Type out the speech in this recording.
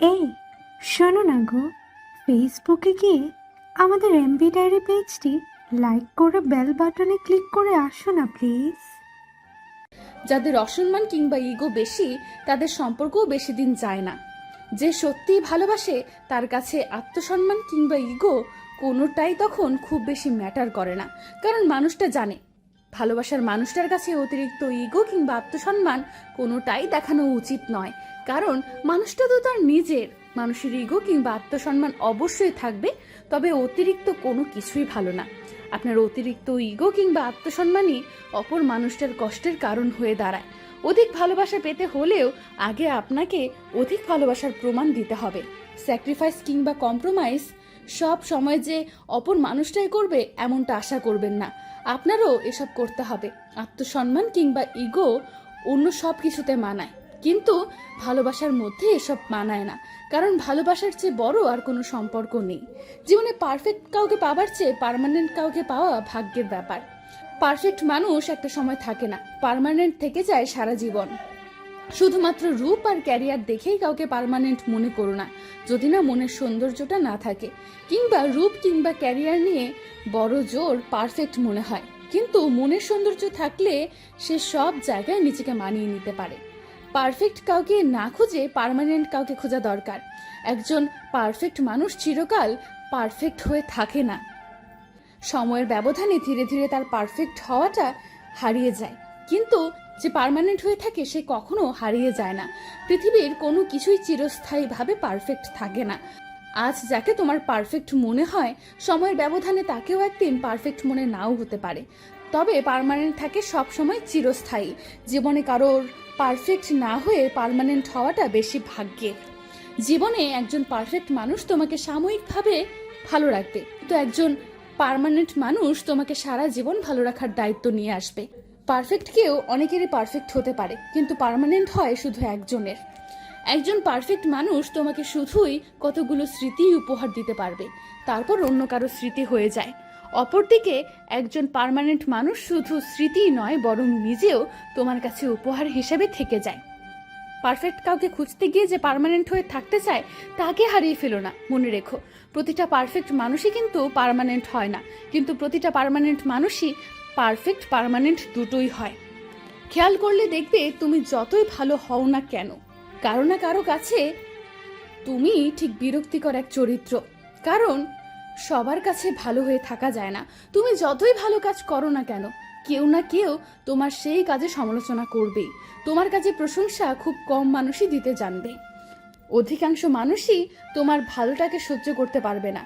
এই, শোনো না গো। ফেসবুকে গিয়ে আমাদের এমবি ডায়েরি পেজটি লাইক করে বেল বাটনে ক্লিক করে আসো না প্লিজ যাদের অসম্মান কিংবা ইগো বেশি, তাদের সম্পর্কও বেশি দিন যায় না। যে সত্যিই ভালোবাসে, তার কাছে আত্মসম্মান কিংবা ইগো কোনোটাই তখন খুব বেশি ম্যাটার করে না। কারণ মানুষটা জানে ভালোবাসার মানুষটার কাছে অতিরিক্ত ইগো কিংবা আত্মসম্মান কোনোটাই দেখানো উচিত নয়। কারণ মানুষটা তো তার নিজের। মানুষের ইগো কিংবা আত্মসম্মান অবশ্যই থাকবে, তবে অতিরিক্ত কোনো কিছুই ভালো না। আপনার অতিরিক্ত ইগো কিংবা আত্মসম্মানই অপর মানুষটার কষ্টের কারণ হয়ে দাঁড়ায়। অধিক ভালোবাসা পেতে হলেও আগে আপনাকে অধিক ভালোবাসার প্রমাণ দিতে হবে। স্যাক্রিফাইস কিংবা কম্প্রোমাইজ সব সময় যে অপর মানুষটাই করবে, এমনটা আশা করবেন না। আপনারও এসব করতে হবে। আত্মসম্মান কিংবা ইগো অন্য সব কিছুতে মানায়। কিন্তু ভালোবাসার মধ্যে এসব মানায় না, কারণ ভালোবাসার চেয়ে বড় আর কোনো সম্পর্ক নেই। জীবনে পারফেক্ট কাউকে পাবার চেয়ে পারমানেন্ট কাউকে পাওয়া ভাগ্যের ব্যাপার। পারফেক্ট মানুষ একটা সময় থাকে না পারমানেন্ট থেকে যায় সারা জীবন। শুধুমাত্র রূপ আর ক্যারিয়ার দেখেই কাউকে পার্মানেন্ট মনে করো না, যদি না মনের সৌন্দর্যটা না থাকে। কিংবা রূপ কিংবা ক্যারিয়ার নিয়ে বড় জোর পারফেক্ট মনে হয়, কিন্তু মনের সৌন্দর্য থাকলে সে সব জায়গায় নিজেকে মানিয়ে নিতে পারে। পারফেক্ট কাউকে না খুঁজে পারমানেন্ট কাউকে খোঁজা দরকার। একজন পারফেক্ট মানুষ চিরকাল পারফেক্ট হয়ে থাকে না। সময়ের ব্যবধানে ধীরে ধীরে তার পারফেক্ট হওয়াটা হারিয়ে যায়। কিন্তু যে পারমানেন্ট হয়ে থাকে সে কখনো হারিয়ে যায় না। পৃথিবীর কোনো কিছুই চিরস্থায়ীভাবে পারফেক্ট থাকে না। আজ যাকে তোমার পারফেক্ট মনে হয়, সময়ের ব্যবধানে তাকেও একদিন পারফেক্ট মনে নাও হতে পারে। তবে পারমানেন্ট থাকে সব সময় চিরস্থায়ী। জীবনে কারোর পারফেক্ট না হয়ে পারমানেন্ট হওয়াটা বেশি ভাগ্যে। জীবনে একজন পারফেক্ট মানুষ তোমাকে সাময়িকভাবে ভালো রাখবে। তো একজন পারমানেন্ট মানুষ তোমাকে সারা জীবন ভালো রাখার দায়িত্ব নিয়ে আসবে। পারফেক্ট কেউ অনেকেরই পারফেক্ট হতে পারে, কিন্তু পারমানেন্ট হয় শুধু একজনের। একজন পারফেক্ট মানুষ তোমাকে শুধুই কতগুলো স্মৃতি উপহার দিতে পারবে, তারপর অন্য কারও স্মৃতি হয়ে যায়। অপরদিকে একজন পার্মানেন্ট মানুষ শুধু স্মৃতিই নয়, বরং নিজেও তোমার কাছে উপহার হিসেবে থেকে যায়। পারফেক্ট কাউকে খুঁজতে গিয়ে যে পার্মানেন্ট হয়ে থাকতে চায়, তাকে হারিয়ে ফেলো না, মনে রেখো। প্রতিটা পারফেক্ট মানুষই কিন্তু পারমানেন্ট হয় না, কিন্তু প্রতিটা পার্মানেন্ট মানুষই পারফেক্ট পার্মানেন্ট দুটোই হয়। খেয়াল করলে দেখবে তুমি যতই ভালো হও না কেন কারও না কারও কাছে তুমি ঠিক বিরক্তিকর এক চরিত্র। কারণ সবার কাছে ভালো হয়ে থাকা যায় না। তুমি যতই ভালো কাজ করো না কেন, কেউ না কেউ তোমার সেই কাজে সমালোচনা করবে তোমার কাজে প্রশংসা খুব কম মানুষই দিতে জানবে। অধিকাংশ মানুষই তোমার ভালোটাকে সহ্য করতে পারবে না।